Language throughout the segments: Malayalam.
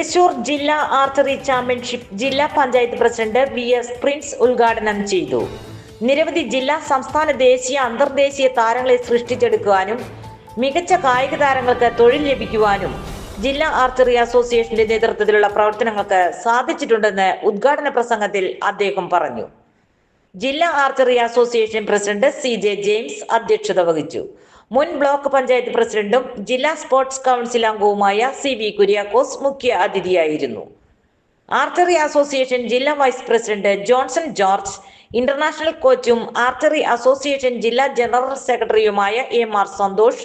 തൃശൂർ ജില്ലാ ആർച്ചറി ചാമ്പ്യൻഷിപ്പ് ജില്ലാ panchayat president V S Prince ഉദ്ഘാടനം ചെയ്തു. നിരവധി ജില്ലാ സംസ്ഥാന ദേശീയ അന്തർദേശീയ താരങ്ങളെ സൃഷ്ടിച്ചെടുക്കുവാനും മികച്ച കായിക താരങ്ങൾക്ക് തൊഴിൽ ലഭിക്കുവാനും ജില്ലാ ആർച്ചറി അസോസിയേഷന്റെ നേതൃത്വത്തിലുള്ള പ്രവർത്തനങ്ങൾക്ക് സാധിച്ചിട്ടുണ്ടെന്ന് ഉദ്ഘാടന പ്രസംഗത്തിൽ അദ്ദേഹം പറഞ്ഞു. ജില്ലാ archery association president C J James അധ്യക്ഷത വഹിച്ചു. മുൻ ബ്ലോക്ക് പഞ്ചായത്ത് പ്രസിഡന്റും ജില്ലാ സ്പോർട്സ് കൗൺസിൽ അംഗവുമായ സി വി കുര്യാക്കോസ് മുഖ്യ അതിഥിയായിരുന്നു. ആർച്ചറി അസോസിയേഷൻ ജില്ലാ vice president Johnson George international കോച്ചും archery association ജില്ലാ ജനറൽ സെക്രട്ടറിയുമായ M R Santhosh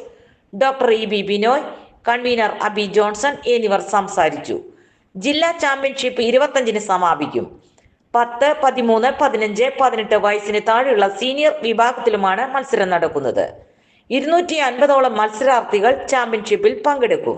doctor E B Binoy convener Abi Johnson എന്നിവർ സംസാരിച്ചു. ജില്ലാ ചാമ്പ്യൻഷിപ്പ് ഇരുപത്തഞ്ചിന് സമാപിക്കും. പത്ത് പതിമൂന്ന് പതിനഞ്ച് പതിനെട്ട് വയസ്സിന് താഴെയുള്ള സീനിയർ വിഭാഗത്തിലുമാണ് മത്സരം നടക്കുന്നത്. ഇരുന്നൂറ്റി അൻപതോളം മത്സരാർത്ഥികൾ ചാമ്പ്യൻഷിപ്പിൽ പങ്കെടുക്കും.